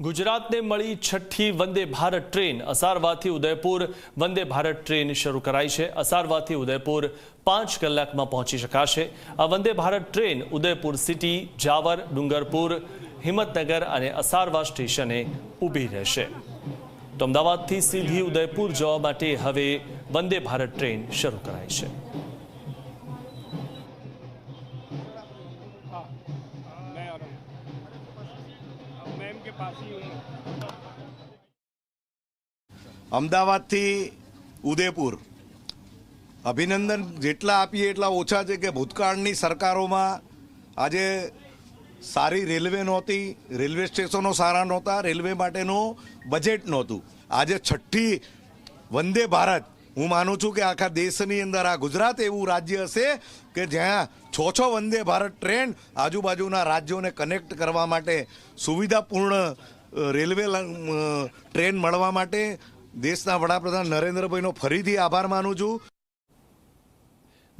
ગુજરાતને મળી છઠ્ઠી વંદે ભારત ટ્રેન અસારવાથી ઉદયપુર વંદે ભારત ટ્રેન શરૂ કરાઈ છે. અસારવાથી ઉદયપુર પાંચ કલાકમાં પહોંચી શકાશે. આ વંદે ભારત ટ્રેન ઉદયપુર સિટી, જાવર, ડુંગરપુર, હિંમતનગર અને અસારવા સ્ટેશને ઊભી રહેશે. તો અમદાવાદથી સીધી ઉદયપુર જવા માટે હવે વંદે ભારત ટ્રેન શરૂ કરાઈ છે. અમદાવાદથી ઉદયપુર. અભિનંદન જેટલા આપીએ એટલા ઓછા છે કે ભૂતકાળની સરકારોમાં આજે સારી રેલવે નહોતી, રેલવે સ્ટેશનો સારા નહોતા, રેલવે માટેનું બજેટ નહોતું. આજે છઠ્ઠી વંદે ભારત હું માનું છું કે આખા દેશની અંદર આ ગુજરાત એવું રાજ્ય હશે કે જ્યાં છ છ વંદે ભારત ટ્રેન આજુબાજુના રાજ્યોને કનેક્ટ કરવા માટે સુવિધાપૂર્ણ રેલવે ટ્રેન મળવા માટે દેશના વડાપ્રધાન નરેન્દ્રભાઈનો ફરીથી આભાર માનું છું.